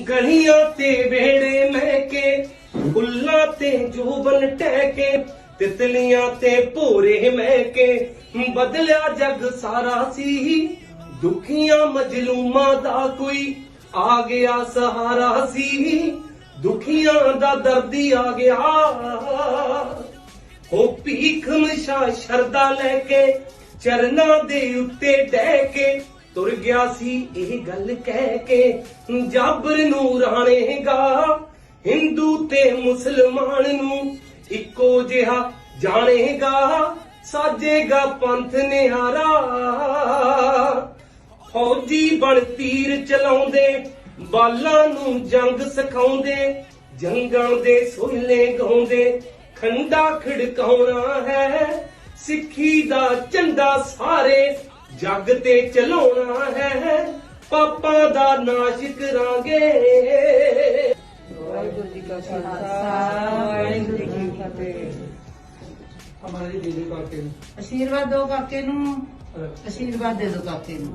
ਗਲੀਆਂ ਤੇ ਵੇੜੇ ਮਹਿਕੇ ਫੁੱਲਾਂ ਤੇ ਜੋਬਨ ਟਹਿਕੇ ਤਿਤਲੀਆਂ ਤੇ ਭੋਰੇ ਮਹਿਕੇ ਬਦਲਿਆ ਜਗ ਸਾਰਾ ਸੀ। ਦੁਖੀਆਂ ਮਜਲੂਮਾਂ ਦਾ ਕੋਈ ਆ ਗਿਆ ਸਹਾਰਾ ਸੀ। ਦੁਖੀਆਂ ਦਾ ਦਰਦੀ ਆ ਗਿਆ। ਹੋ ਭੀਖ ਮਸ਼ਾ ਸ਼ਰਦਾ ਲੈ ਕੇ, ਚਰਨਾਂ ਦੇ ਉੱਤੇ ਡਹਿ ਕੇ ਤੁਰ ਗਿਆ ਸੀ ਇਹ ਗੱਲ ਕਹਿ ਕੇ, ਜਾਬਰ ਨੂੰ ਰਾਣੇਗਾ ਹਿੰਦੂ ਤੇ ਮੁਸਲਮਾਨ ਨੂੰ ਇੱਕੋ ਜਿਹਾ ਜਾਣੇਗਾ। ਸਾਜੇਗਾ ਪੰਥ ਨਿਹਾਰਾ। ਫੌਜੀ ਬਣ ਤੀਰ ਚਲਾਉਂਦੇ, ਬਾਲਾਂ ਨੂੰ ਜੰਗ ਸਿਖਾਉਂਦੇ, ਜੰਗਾਂ ਦੇ ਸੋਹਲੇ ਗਾਉਂਦੇ। ਖੰਡਾ ਖੜਕਾਉਣਾ ਹੈ, ਸਿੱਖੀ ਦਾ ਝੰਡਾ ਸਾਰੇ ਜੱਗ ਤੇ ਚਲਾਉਣਾ ਹੈ। ਪਾਪਾਂ ਦਾ ਨਾਸ਼ ਕਰਾਂਗੇ। ਵਾਹਿਗੁਰੂ ਜੀ ਕਾ ਖਾਲਸਾ ਵਾਹਿਗੁਰੂ ਜੀ ਕੀ ਫਤਿਹ। ਹਮਾਰੀ ਦੀਦੀ ਕਾਕੇ ਆਸ਼ੀਰਵਾਦ ਦਿਓ ਕਾਕੇ ਨੂੰ। ਆਸ਼ੀਰਵਾਦ ਦੇ ਦਿਓ ਕਾਕੇ ਨੂੰ।